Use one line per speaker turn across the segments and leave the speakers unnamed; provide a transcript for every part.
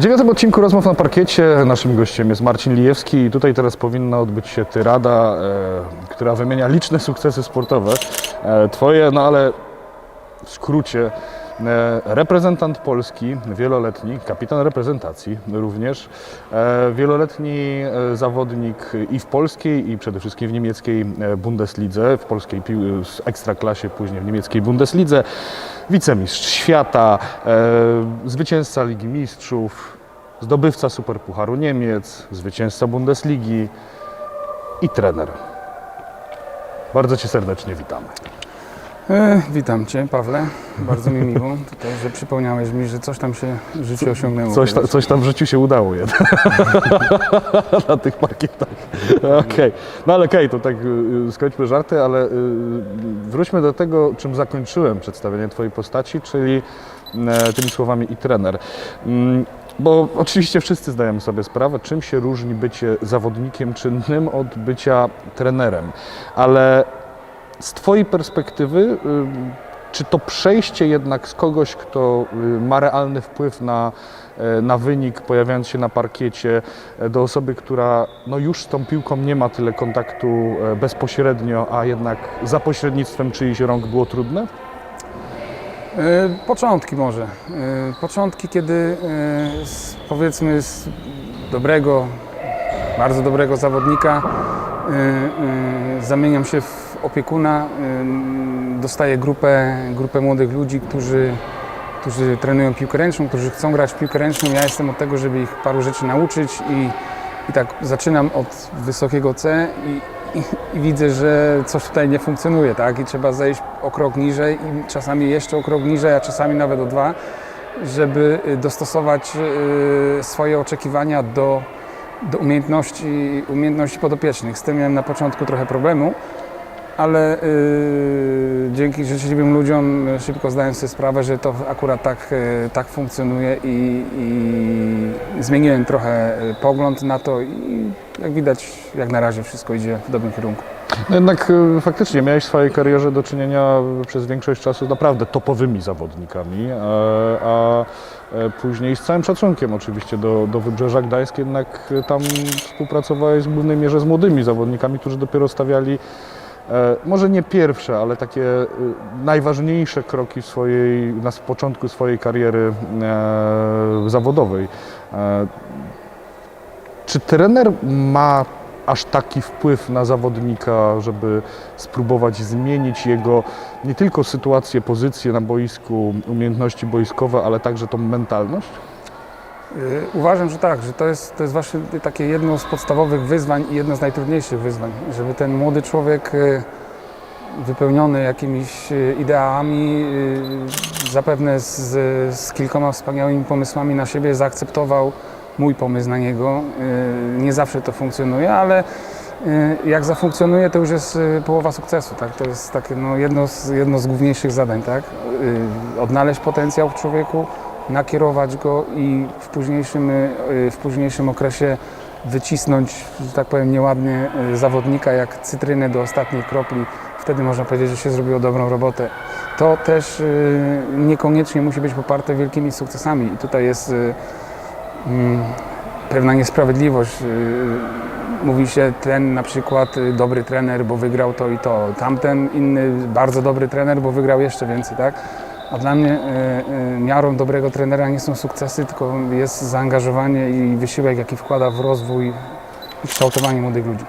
W dziewiątym odcinku Rozmów na parkiecie naszym gościem jest Marcin Lijewski i tutaj teraz powinna odbyć się tyrada, e, która wymienia liczne sukcesy sportowe. E, twoje, no ale w skrócie, reprezentant Polski, wieloletni, kapitan reprezentacji również, e, wieloletni e, zawodnik i w polskiej i przede wszystkim w niemieckiej e, Bundeslidze, w polskiej ekstraklasie, później w niemieckiej Bundeslidze, wicemistrz świata, e, zwycięzca Ligi Mistrzów, zdobywca Superpucharu Niemiec, zwycięzca Bundesligi i trener. Bardzo Cię serdecznie witamy.
E, witam Cię, Pawle. Bardzo mi miło tutaj, że przypomniałeś mi, że coś tam się w życiu osiągnęło.
Coś, ta, coś tam w życiu się udało jednak. Na tych parkietach. Okej. No ale okej, to tak y, skończmy żarty, ale y, wróćmy do tego, czym zakończyłem przedstawienie Twojej postaci, czyli e, tymi słowami i trener. Mm, Bo oczywiście wszyscy zdajemy sobie sprawę, czym się różni bycie zawodnikiem czynnym od bycia trenerem. Ale z Twojej perspektywy, y, czy to przejście jednak z kogoś, kto y, ma realny wpływ na, e, na wynik, pojawiając się na parkiecie, e, do osoby, która no już z tą piłką nie ma tyle kontaktu e, bezpośrednio, a jednak za pośrednictwem czyichś rąk było trudne?
Początki może. Początki, kiedy z, powiedzmy z dobrego, bardzo dobrego zawodnika zamieniam się w opiekuna, dostaję grupę, grupę młodych ludzi, którzy, którzy trenują piłkę ręczną, którzy chcą grać w piłkę ręczną. Ja jestem od tego, żeby ich paru rzeczy nauczyć i, i tak zaczynam od wysokiego C i, i, i widzę, że coś tutaj nie funkcjonuje, tak? I trzeba zejść o krok niżej i czasami jeszcze o krok niżej, a czasami nawet o dwa, żeby y, dostosować y, swoje oczekiwania do, do umiejętności, umiejętności podopiecznych. Z tym miałem na początku trochę problemu, ale y, dzięki życzliwym ludziom y, szybko zdałem sobie sprawę, że to akurat tak, y, tak funkcjonuje i, i zmieniłem trochę y, pogląd na to i jak widać, jak na razie wszystko idzie w dobrym kierunku.
No jednak faktycznie miałeś w swojej karierze do czynienia przez większość czasu z naprawdę topowymi zawodnikami, e, a e, później z całym szacunkiem oczywiście do, do Wybrzeża Gdańsk, jednak tam współpracowałeś w głównej mierze z młodymi zawodnikami, którzy dopiero stawiali może nie pierwsze, ale takie e, najważniejsze kroki swojej, na początku swojej kariery e, zawodowej. E, czy trener ma aż taki wpływ na zawodnika, żeby spróbować zmienić jego nie tylko sytuację, pozycję na boisku, umiejętności boiskowe, ale także tą mentalność?
Y, Uważam, że tak, że to jest, to jest właśnie takie jedno z podstawowych wyzwań i jedno z najtrudniejszych wyzwań, żeby ten młody człowiek y, wypełniony jakimiś y, ideałami, y, zapewne z, z kilkoma wspaniałymi pomysłami na siebie zaakceptował mój pomysł na niego. Nie zawsze to funkcjonuje, ale jak zafunkcjonuje, to już jest połowa sukcesu. Tak? To jest takie no, jedno, z, jedno z główniejszych zadań. Tak? Odnaleźć potencjał w człowieku, nakierować go i w późniejszym, y, w późniejszym okresie wycisnąć, że tak powiem nieładnie, y, zawodnika jak cytrynę do ostatniej kropli. Wtedy można powiedzieć, że się zrobiło dobrą robotę. To też y, niekoniecznie musi być poparte wielkimi sukcesami. I tutaj jest mm, pewna niesprawiedliwość. Mówi się ten na przykład dobry trener, bo wygrał to i to. Tamten inny bardzo dobry trener, bo wygrał jeszcze więcej, tak? A dla mnie y, y, miarą dobrego trenera nie są sukcesy, tylko jest zaangażowanie i wysiłek, jaki wkłada w rozwój i kształtowanie młodych ludzi.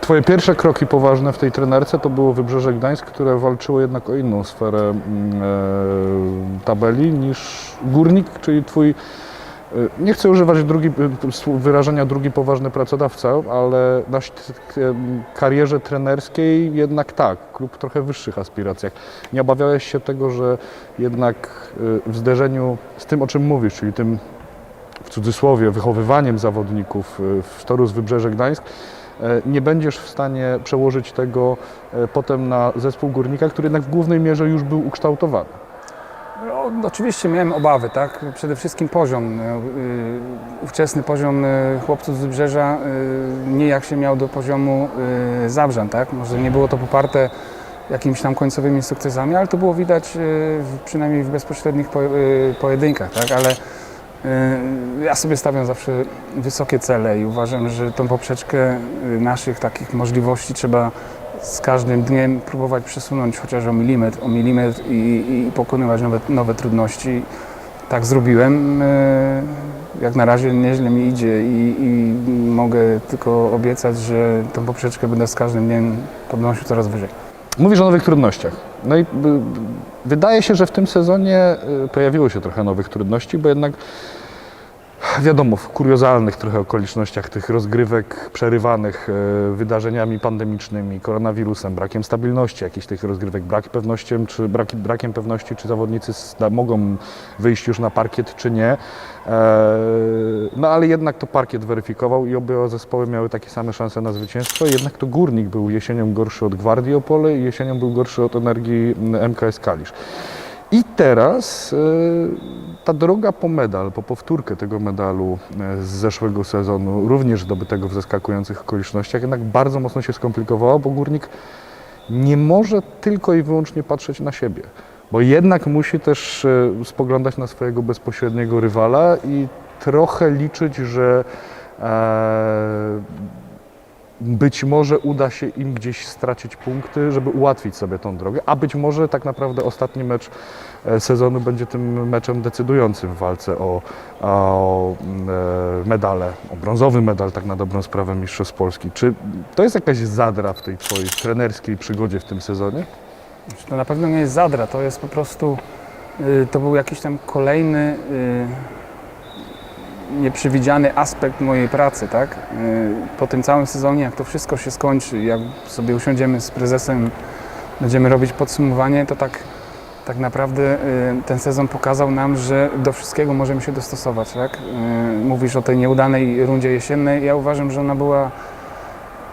Twoje pierwsze kroki poważne w tej trenerce to było Wybrzeże Gdańsk, które walczyło jednak o inną sferę mm, e, tabeli niż Górnik, czyli twój, e, nie chcę używać drugi, słów- wyrażenia drugi poważny pracodawca, ale na em, karierze trenerskiej jednak tak, klub w trochę wyższych aspiracjach. Nie obawiałeś się tego, że jednak w zderzeniu z tym, o czym mówisz, czyli tym w cudzysłowie wychowywaniem zawodników w Toru z Wybrzeże Gdańsk, nie będziesz w stanie przełożyć tego potem na zespół górnika, który jednak w głównej mierze już był ukształtowany.
No, oczywiście miałem obawy, tak? Przede wszystkim poziom. y, y, Ówczesny poziom y, chłopców z Wybrzeża nie jak się miał do poziomu Zabrzan, tak? Może nie było to poparte jakimiś tam końcowymi sukcesami, ale to było widać e, przynajmniej w bezpośrednich po, e, pojedynkach, tak? Ale e, ja sobie stawiam zawsze wysokie cele i uważam, że tą poprzeczkę e, naszych takich możliwości trzeba z każdym dniem próbować przesunąć chociaż o milimetr, o milimetr i, i pokonywać nowe, nowe trudności. Tak zrobiłem. e, Jak na razie nieźle mi idzie i, i mogę tylko obiecać, że tą poprzeczkę będę z każdym dniem podnosił coraz wyżej.
Mówisz o nowych trudnościach. No i y, wydaje się, że w tym sezonie y, pojawiło się trochę nowych trudności, bo jednak wiadomo, w kuriozalnych trochę okolicznościach tych rozgrywek przerywanych y, wydarzeniami pandemicznymi, koronawirusem, brakiem stabilności jakichś tych rozgrywek, brak pewności, czy braki, brakiem pewności, czy zawodnicy mogą wyjść już na parkiet, czy nie. E, No ale jednak to parkiet weryfikował i oba zespoły miały takie same szanse na zwycięstwo. Jednak to Górnik był jesienią gorszy od Gwardii Opole i jesienią był gorszy od Energii MKS Kalisz. I teraz e, ta droga po medal, po powtórkę tego medalu e, z zeszłego sezonu, również zdobytego w zaskakujących okolicznościach, jednak bardzo mocno się skomplikowała, bo Górnik nie może tylko i wyłącznie patrzeć na siebie, bo jednak musi też e, spoglądać na swojego bezpośredniego rywala i trochę liczyć, że być może uda się im gdzieś stracić punkty, żeby ułatwić sobie tą drogę, a być może tak naprawdę ostatni mecz e, sezonu będzie tym meczem decydującym w walce o, o mm, e, medale, o brązowy medal tak na dobrą sprawę Mistrzostw Polski. Czy to jest jakaś zadra w tej Twojej trenerskiej przygodzie w tym sezonie?
To na pewno nie jest zadra, to jest po prostu, y, to był jakiś tam kolejny y, nieprzewidziany aspekt mojej pracy, tak? Y, Po tym całym sezonie, jak to wszystko się skończy, jak sobie usiądziemy z prezesem, będziemy robić podsumowanie, to tak, tak naprawdę y, ten sezon pokazał nam, że do wszystkiego możemy się dostosować, tak? Y, Mówisz o tej nieudanej rundzie jesiennej, ja uważam, że ona była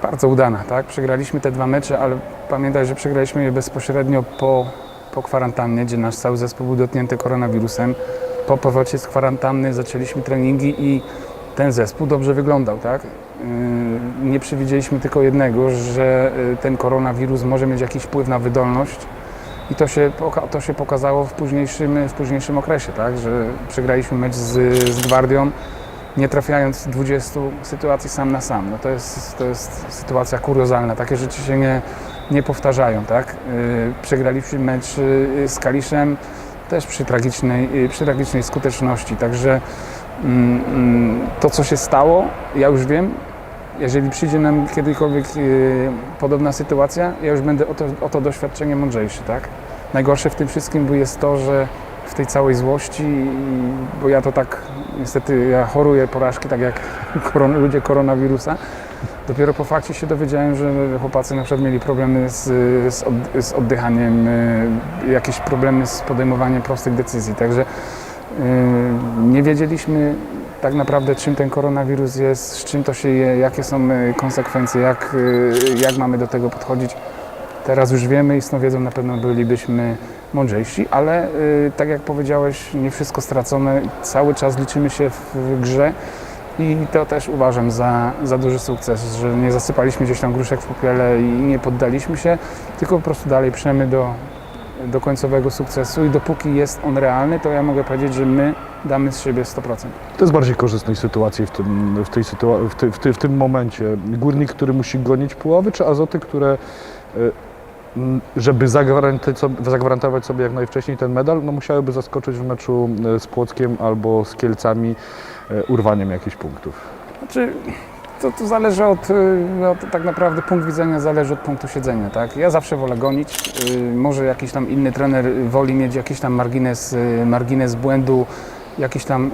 bardzo udana, tak? Przegraliśmy te dwa mecze, ale pamiętaj, że przegraliśmy je bezpośrednio po, po kwarantannie, gdzie nasz cały zespół był dotknięty koronawirusem. Po powrocie z kwarantanny zaczęliśmy treningi i ten zespół dobrze wyglądał, tak? Yy, Nie przewidzieliśmy tylko jednego, że yy, ten koronawirus może mieć jakiś wpływ na wydolność i to się, to się pokazało w późniejszym, w późniejszym okresie, tak? Że przegraliśmy mecz z, z Gwardią, nie trafiając 20 sytuacji sam na sam. No to, jest, to jest sytuacja kuriozalna. Takie rzeczy się nie, nie powtarzają. Tak? Yy, Przegraliśmy mecz z Kaliszem też przy tragicznej, yy, przy tragicznej skuteczności. Także mm, mm, to, co się stało, ja już wiem. Jeżeli przyjdzie nam kiedykolwiek yy, podobna sytuacja, ja już będę o to, o to doświadczenie mądrzejszy. Tak? Najgorsze w tym wszystkim jest to, że w tej całej złości, bo ja to tak niestety ja choruję porażki, tak jak ludzie koronawirusa. Dopiero po fakcie się dowiedziałem, że chłopacy na przykład mieli problemy z, z, od, z oddychaniem, y, jakieś problemy z podejmowaniem prostych decyzji. Także y, nie wiedzieliśmy tak naprawdę, czym ten koronawirus jest, z czym to się je, jakie są y, konsekwencje, jak, jak mamy do tego podchodzić. Teraz już wiemy i z tą wiedzą na pewno bylibyśmy mądrzejsi, ale tak jak powiedziałeś, nie wszystko stracone. Cały czas liczymy się w grze i to też uważam za, za duży sukces, że nie zasypaliśmy gdzieś tam gruszek w popiele i nie poddaliśmy się, tylko po prostu dalej przemy do, do końcowego sukcesu i dopóki jest on realny, to ja mogę powiedzieć, że my damy z siebie 100%.
To jest bardziej korzystnej sytuacji w tym, w tej sytua- w, ty, w, ty, w tym momencie. Górnik, który musi gonić puławy, czy azoty, które y, żeby zagwarantować sobie, jak najwcześniej ten medal, no musiałyby zaskoczyć w meczu y, z Płockiem albo z Kielcami urwaniem jakichś punktów.
Znaczy, to, to zależy od, y, od, tak naprawdę punkt widzenia zależy od punktu siedzenia, tak? Ja zawsze wolę gonić, y, może jakiś tam inny trener woli mieć jakiś tam margines, y, margines błędu, jakiś tam,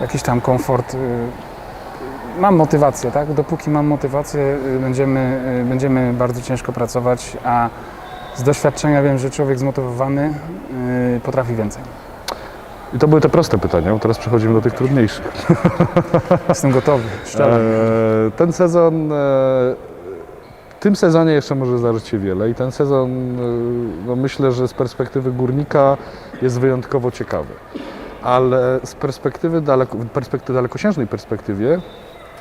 jakiś tam komfort. Mam motywację, tak? Dopóki mam motywację, będziemy, będziemy bardzo ciężko pracować, a z doświadczenia wiem, że człowiek zmotywowany potrafi więcej.
I to były te proste pytania, bo teraz przechodzimy do tych trudniejszych.
Jestem gotowy, szczerze.
E, ten sezon, e, w tym sezonie jeszcze może zdarzyć się wiele i ten sezon, e, no myślę, że z perspektywy górnika jest wyjątkowo ciekawy. Ale z perspektywy, daleko, perspektywy dalekosiężnej perspektywie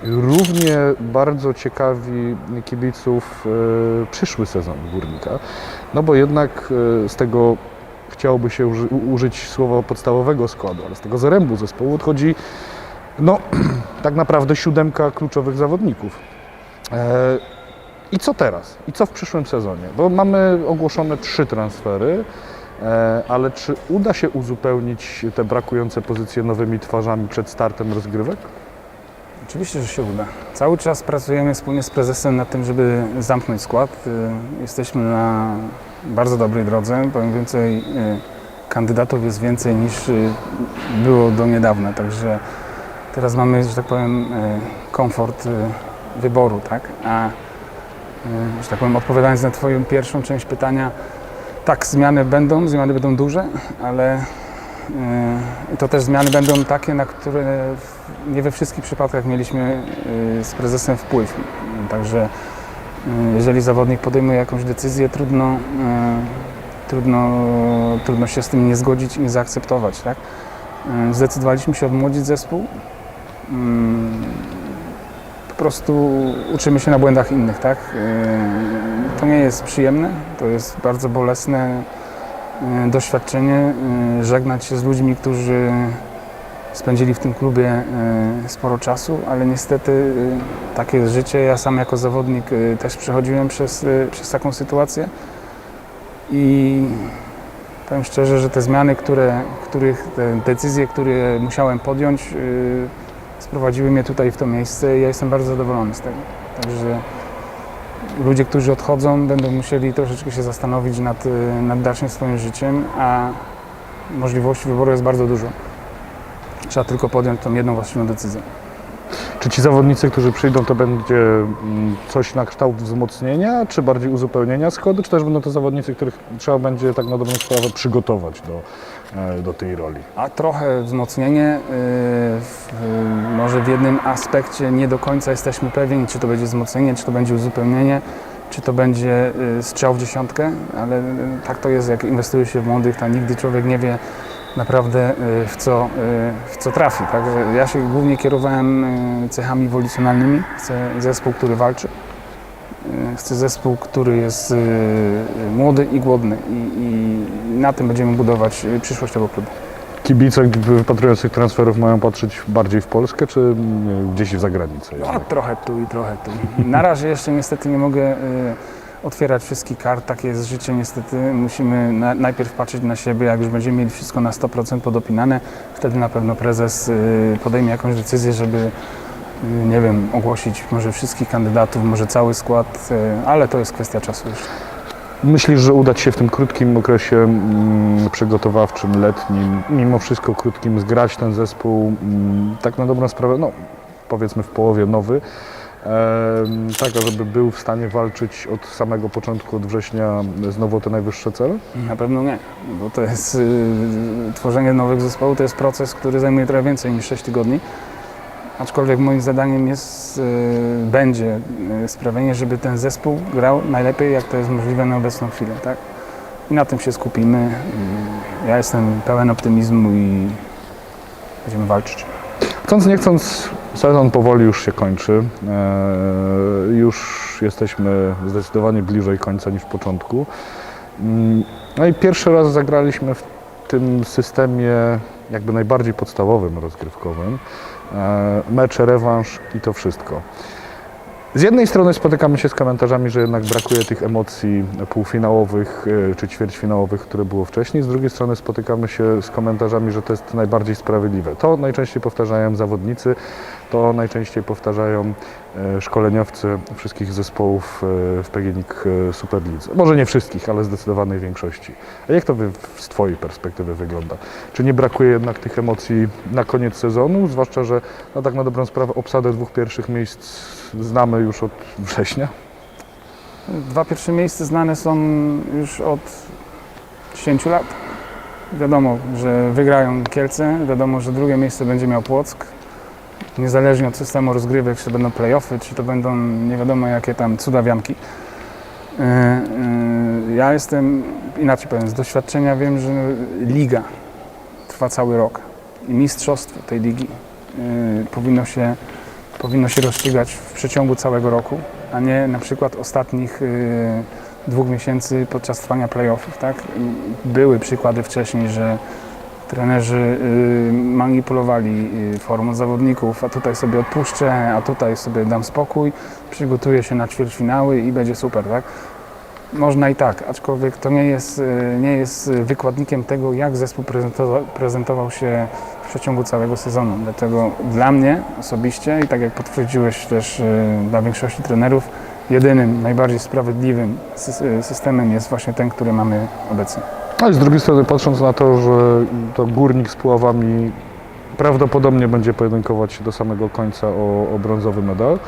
Równie bardzo ciekawi kibiców e, przyszły sezon Górnika, no bo jednak e, z tego chciałoby się uży, użyć słowa podstawowego składu, ale z tego zarębu zespołu odchodzi no tak naprawdę siódemka kluczowych zawodników. E, I co teraz? I co w przyszłym sezonie? Bo mamy ogłoszone trzy transfery, e, ale czy uda się uzupełnić te brakujące pozycje nowymi twarzami przed startem rozgrywek?
Oczywiście, że się uda. Cały czas pracujemy wspólnie z prezesem nad tym, żeby zamknąć skład. Y, Jesteśmy na bardzo dobrej drodze. Powiem więcej, y, kandydatów jest więcej niż y, było do niedawna, także teraz mamy, że tak powiem, y, komfort wyboru, tak? A, że tak powiem, odpowiadając na Twoją pierwszą część pytania, tak, zmiany będą, zmiany będą duże, ale to też zmiany będą takie, na które nie we wszystkich przypadkach mieliśmy z prezesem wpływ. Także jeżeli zawodnik podejmuje jakąś decyzję, trudno, y, trudno, trudno się z tym nie zgodzić i nie zaakceptować. Tak? Y, Zdecydowaliśmy się odmłodzić zespół. Po prostu uczymy się na błędach innych. Tak? Y, To nie jest przyjemne, to jest bardzo bolesne y, doświadczenie, y, żegnać się z ludźmi, którzy spędzili w tym klubie y, sporo czasu, ale niestety y, takie jest życie. Ja sam jako zawodnik y, też przechodziłem przez, przez taką sytuację i powiem szczerze, że te zmiany, które, których, te decyzje, które musiałem podjąć, sprowadziły mnie tutaj w to miejsce i ja jestem bardzo zadowolony z tego. Także ludzie, którzy odchodzą, będą musieli troszeczkę się zastanowić nad, nad dalszym swoim życiem, a możliwości wyboru jest bardzo dużo. Trzeba tylko podjąć tą jedną właściwą decyzję.
Czy ci zawodnicy, którzy przyjdą, to będzie mm, coś na kształt wzmocnienia, czy bardziej uzupełnienia składu, czy też będą to zawodnicy, których trzeba będzie tak na dobrą sprawę przygotować do, e, do tej roli?
A trochę wzmocnienie, y, y, może w jednym aspekcie nie do końca jesteśmy pewni, czy to będzie wzmocnienie, czy to będzie uzupełnienie, czy to będzie y, strzał w dziesiątkę, ale tak to jest, jak inwestuje się w młodych, to nigdy człowiek nie wie naprawdę y, w co, y, w co trafi. Tak? Ja się głównie kierowałem y, cechami wolicjonalnymi, chcę zespół, który walczy. Chcę zespół, który jest młody i głodny i, i na tym będziemy budować przyszłość tego klubu.
Kibice wypatrujących transferów mają patrzeć bardziej w Polskę, czy gdzieś w zagranicę?
No, trochę tu i trochę tu. Na razie jeszcze niestety nie mogę otwierać wszystkich kart, takie jest życie niestety. Musimy na, najpierw patrzeć na siebie, jak już będziemy mieli wszystko na 100% podopinane, wtedy na pewno prezes y, podejmie jakąś decyzję, żeby y, nie wiem, ogłosić może wszystkich kandydatów, może cały skład, y, ale to jest kwestia czasu jeszcze.
Myślisz, że uda Ci się w tym krótkim okresie mm, przygotowawczym, letnim, mimo wszystko krótkim, zgrać ten zespół mm, tak na dobrą sprawę, no powiedzmy w połowie nowy, tak żeby był w stanie walczyć od samego początku, od września znowu o te najwyższe cele?
Na pewno nie, bo to jest y, tworzenie nowych zespołów, to jest proces, który zajmuje trochę więcej niż 6 tygodni. Aczkolwiek moim zadaniem jest, y, będzie y, sprawienie, żeby ten zespół grał najlepiej, jak to jest możliwe na obecną chwilę. Tak? I na tym się skupimy. Ja jestem pełen optymizmu i będziemy walczyć.
Chcąc nie chcąc, sezon powoli już się kończy. E, już jesteśmy zdecydowanie bliżej końca niż początku. Mm, No i pierwszy raz zagraliśmy w tym systemie jakby najbardziej podstawowym, rozgrywkowym. E, Mecz, rewanż i to wszystko. Z jednej strony spotykamy się z komentarzami, że jednak brakuje tych emocji półfinałowych e, czy ćwierćfinałowych, które było wcześniej. Z drugiej strony spotykamy się z komentarzami, że to jest najbardziej sprawiedliwe. To najczęściej powtarzają zawodnicy, to najczęściej powtarzają e, szkoleniowcy wszystkich zespołów e, w PGNiG e, Superlidze. Może nie wszystkich, ale zdecydowanej większości. A jak to z Twojej perspektywy wygląda? Czy nie brakuje jednak tych emocji na koniec sezonu? Zwłaszcza, że no tak na dobrą sprawę obsadę dwóch pierwszych miejsc znamy już od września.
Dwa pierwsze miejsca znane są już od 10 lat. Wiadomo, że wygrają Kielce, wiadomo, że drugie miejsce będzie miał Płock. Niezależnie od systemu rozgrywek, czy to będą playoffy, czy to będą nie wiadomo jakie tam cudawianki. Yy, yy, Ja jestem, inaczej powiem, z doświadczenia wiem, że liga trwa cały rok i mistrzostwo tej ligi yy, powinno się powinno się rozstrzygać w przeciągu całego roku, a nie na przykład ostatnich dwóch miesięcy podczas trwania playoffów. Tak? Były przykłady wcześniej, że trenerzy y, manipulowali y, formą zawodników, a tutaj sobie odpuszczę, a tutaj sobie dam spokój, przygotuję się na ćwierćfinały i będzie super, tak? Można i tak, aczkolwiek to nie jest, y, nie jest wykładnikiem tego, jak zespół prezentował, prezentował się w przeciągu całego sezonu. Dlatego dla mnie osobiście i tak jak potwierdziłeś też dla większości trenerów, jedynym, najbardziej sprawiedliwym sys- systemem jest właśnie ten, który mamy obecnie.
No z drugiej strony patrząc na to, że to górnik z Puławami prawdopodobnie będzie pojedynkować się do samego końca o, o brązowy medal,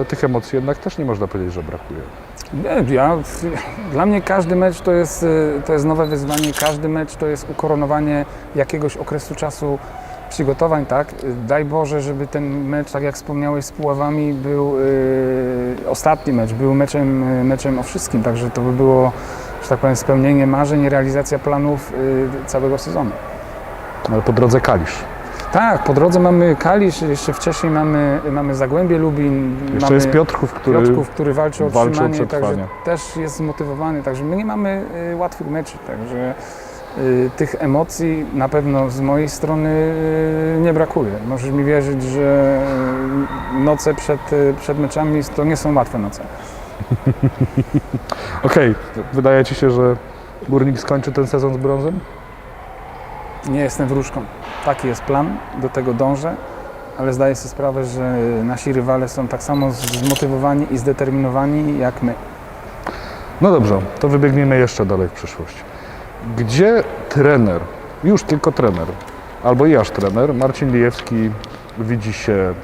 e, tych emocji jednak też nie można powiedzieć, że brakuje.
Ja, dla mnie każdy mecz to jest, y, to jest nowe wyzwanie, każdy mecz to jest ukoronowanie jakiegoś okresu czasu przygotowań, tak? Daj Boże, żeby ten mecz, tak jak wspomniałeś, z Puławami był y, ostatni mecz, był meczem, y, meczem o wszystkim, także to by było, że tak powiem, spełnienie marzeń, realizacja planów y, całego sezonu.
Ale po drodze Kalisz.
Tak, po drodze mamy Kalisz, jeszcze wcześniej mamy, mamy Zagłębie Lubin,
Jeszcze
mamy
jest Piotrków, który
Piotrków, który walczy o
walczy o
utrzymanie,
przetrwanie.
także też jest zmotywowany, także my nie mamy y, łatwych meczy, także y, tych emocji na pewno z mojej strony nie brakuje. Możesz mi wierzyć, że noce przed, przed meczami to nie są łatwe noce.
Okej, wydaje Ci się, że górnik skończy ten sezon z brązem?
Nie jestem wróżką. Taki jest plan, do tego dążę, ale zdaję sobie sprawę, że nasi rywale są tak samo zmotywowani i zdeterminowani jak my.
No dobrze, to wybiegniemy jeszcze dalej w przyszłość. Gdzie trener, już tylko trener, albo i aż trener, Marcin Lijewski widzi się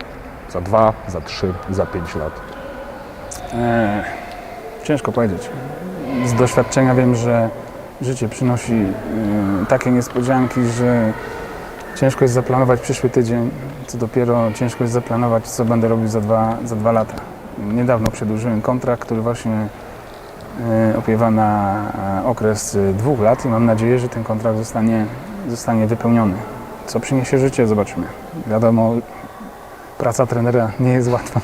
za dwa, za trzy, za pięć lat?
Eee, ciężko powiedzieć. Z doświadczenia wiem, że życie przynosi e, takie niespodzianki, że ciężko jest zaplanować przyszły tydzień, co dopiero ciężko jest zaplanować, co będę robił za dwa, za dwa lata. Niedawno przedłużyłem kontrakt, który właśnie e, opiewa na e, okres e, dwóch lat i mam nadzieję, że ten kontrakt zostanie, zostanie wypełniony. Co przyniesie życie, zobaczymy. Wiadomo, praca trenera nie jest łatwa.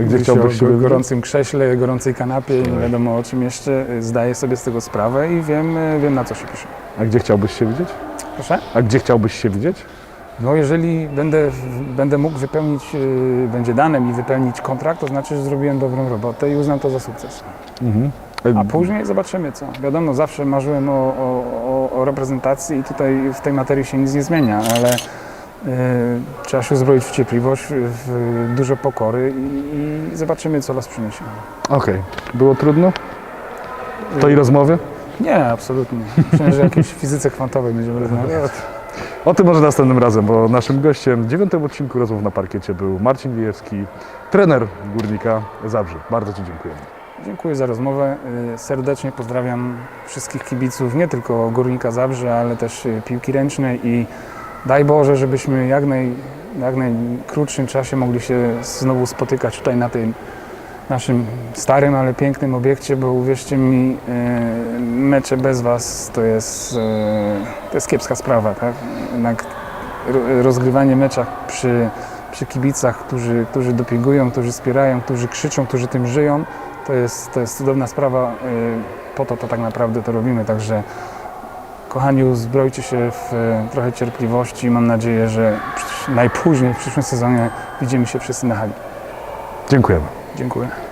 Gdzie chciałbyś się widzieć?
gorącym krześle, gorącej kanapie, nie wiadomo o czym jeszcze. Zdaję sobie z tego sprawę i wiem, wiem na co się pisze.
A gdzie chciałbyś się widzieć?
Proszę?
A gdzie chciałbyś się widzieć?
No jeżeli będę, będę mógł wypełnić, yy, będzie dane mi wypełnić kontrakt, to znaczy, że zrobiłem dobrą robotę i uznam to za sukces.
Mhm.
A później zobaczymy co. Wiadomo, zawsze marzyłem o, o, o, reprezentacji i tutaj w tej materii się nic nie zmienia, ale trzeba się uzbroić w cierpliwość, w dużo pokory i, i zobaczymy, co los przyniesie.
Okej, było trudno? W tej rozmowie?
Nie, absolutnie. Myślę, że o jakiejś fizyce kwantowej będziemy rozmawiać.
O tym może następnym razem, bo naszym gościem w dziewiątym odcinku rozmów na parkiecie był Marcin Lijewski, trener Górnika Zabrze. Bardzo Ci dziękujemy.
Dziękuję za rozmowę. Y, Serdecznie pozdrawiam wszystkich kibiców, nie tylko Górnika Zabrze, ale też y, piłki ręcznej i daj Boże, żebyśmy jak, naj, jak najkrótszym czasie mogli się znowu spotykać tutaj na tym naszym starym, ale pięknym obiekcie, bo uwierzcie mi, y, mecze bez Was to jest, y, to jest kiepska sprawa. Tak? Jednak ro- rozgrywanie mecza przy, przy kibicach, którzy, którzy dopingują, którzy wspierają, którzy krzyczą, którzy tym żyją, to jest, to jest cudowna sprawa. y, Po to to tak naprawdę to robimy. Także kochani, uzbrojcie się w y, trochę cierpliwości. Mam nadzieję, że najpóźniej w przyszłym sezonie widzimy się wszyscy na hali.
Dziękujemy.
Dziękuję.